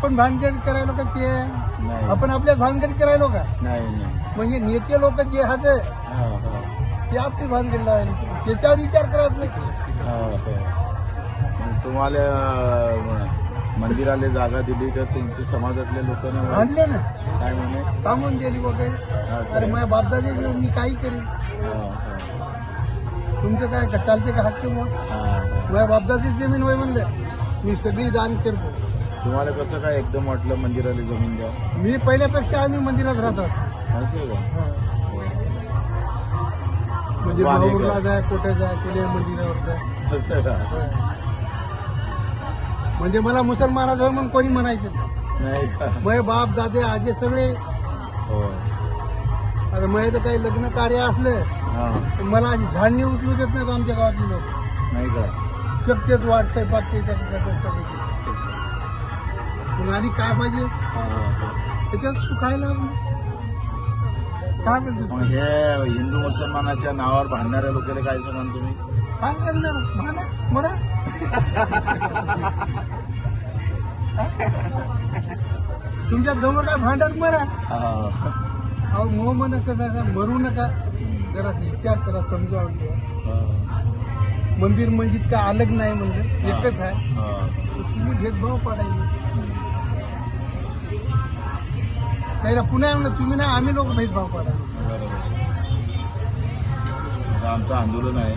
आपण भानगड करायलो का ते नाही. आपण आपल्याच भानगड करायलो का नाही नाही. म्हणजे नेते लोक जे हाते हा, हा. ते आपली भानगड लावायला त्याच्यावर विचार करत नाही. हा, हा. तुम्हाला अं, मंदिराला जागा दिली तर तुमच्या समाजातल्या लोकांना आणले ना. काय म्हणे? थांबून गेली वगैरे. अरे माझ्या बापदादे घेऊन मी काही करीन. हा, हा. तुमचं काय का चालते का हक्क मग हा, हा. माझ्या बापदाची जमीन होय म्हणलं. मी सगळी दान करतो. तुम्हाला कसं काय एकदम वाटलं मंदिराला जमीन द्या मी पहिल्यापेक्षा आम्ही मंदिरात राहतो. असं का? म्हणजे भाऊला का? जाय कुठे जाय कुठे मंदिरावर जाय. असं का? म्हणजे मला मुसलमानाचं होय म्हणून कोणी म्हणायचं नाही. का? माझे बाप दादे आजे सगळे. हो आता माझं काही लग्न कार्य असलं हा. तर मला अशी झाडणी उचलू देत नाहीत आमच्या गावातले लोक. नाही का? शक्यच वाट स्वयंपाक ते मग आणि काय पाहिजे. त्याच्यात सुखायला. काय मग हे हिंदू मुसलमानाच्या नावावर भांडणाऱ्या लोकांना काय सांगाल तुम्ही? काय करणार? म्हणा मरा? तुमच्या जवळ काय भांडत मरा? अहो मोह म्हणा कसं आहे, मरू नका. जरा विचार करा. हा, मंदिर मस्जिद काय अलग नाही म्हणजे एकच आहे. तुम्ही भेदभाव पाडायचे नाही ना पुन्हा म्हणलं तुम्ही नाही आम्ही लोक भेदभाव बरोबर. आता आमचं आंदोलन आहे.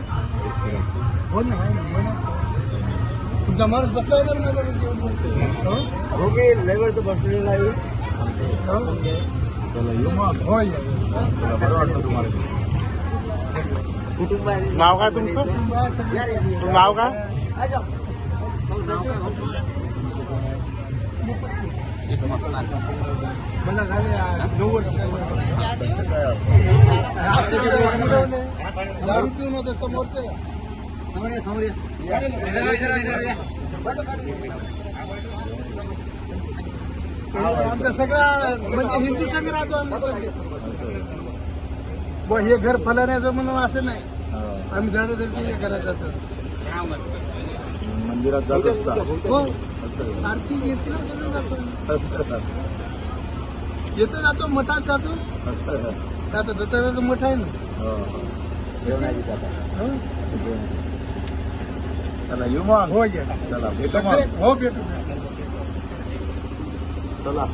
हो ना आहे ना, हो ना. तुमचा माणूस बसला होता ना माझ्याकडे हो? हो की लेबर तर बसलेला आहे हो? चला येऊ मग हो या. चला, बरं वाटलं तुम्हाला कुटुंब आहे नाव काय तुमचं नाव काय दारू पिऊन होते समोरचे समोर समोर आमचा सगळा म्हणजे हिंदू संघ राहतो आम्ही सगळे. बुवा, हे घर फलाण्याचं म्हणून असं नाही. आम्ही झाडं करायचं असं मंदिरात जात असता हो? आरती घेते ना जातो? येतो जातो मठात जातो? आता दत्ताचं मठ आहे ना? हो, हो. हो? चला येऊ मग. हो चला भेटू हो भेटू. चला.